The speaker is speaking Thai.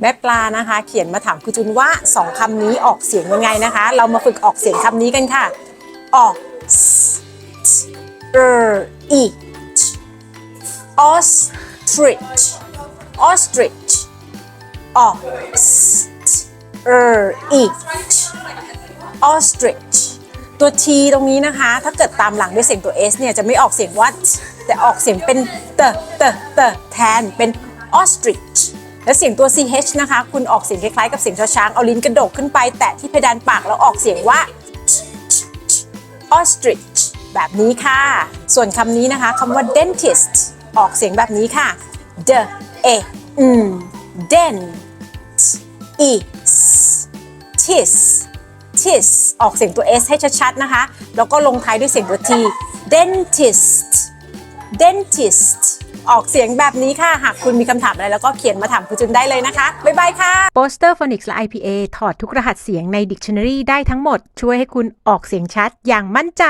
แม่ปลานะคะ เขียนมาถามครูจุนว่าสองคำนี้ออกเสียงยังไงนะคะ เรามาฝึกออกเสียงคำนี้กันค่ะ ออก s t r i c ostrich ostrich ออก s t r i c ostrich ตัว t ตรงนี้นะคะ ถ้าเกิดตามหลังด้วยเสียงตัว s เนี่ยจะไม่ออกเสียงว่าแต่ออกเสียงเป็นเตเตเตแทนเป็น ostrich และเสียงตัว ch นะคะ คุณออกเสียงคล้ายๆกับเสียงชอช้างเอาลิ้นกระดกขึ้นไป แตะที่เพดานปากแล้วออกเสียงว่า ostrich แบบนี้ค่ะ ส่วนคำนี้นะคะคำว่า dentist ออกเสียงแบบนี้ค่ะ d e n den i s tis tis ออกเสียงตัว s ให้ชัดๆนะคะ แล้วก็ลงท้ายด้วยเสียงตัว t dentist dentist ออกเสียงแบบนี้ค่ะ หากคุณมีคำถามอะไรแล้วก็เขียนมาถามคุณจุนได้เลยนะคะ บ๊ายบายค่ะโปสเตอร์ Phonics และ IPA ถอดทุกรหัสเสียงใน Dictionary ได้ทั้งหมด ช่วยให้คุณออกเสียงชัดอย่างมั่นใจ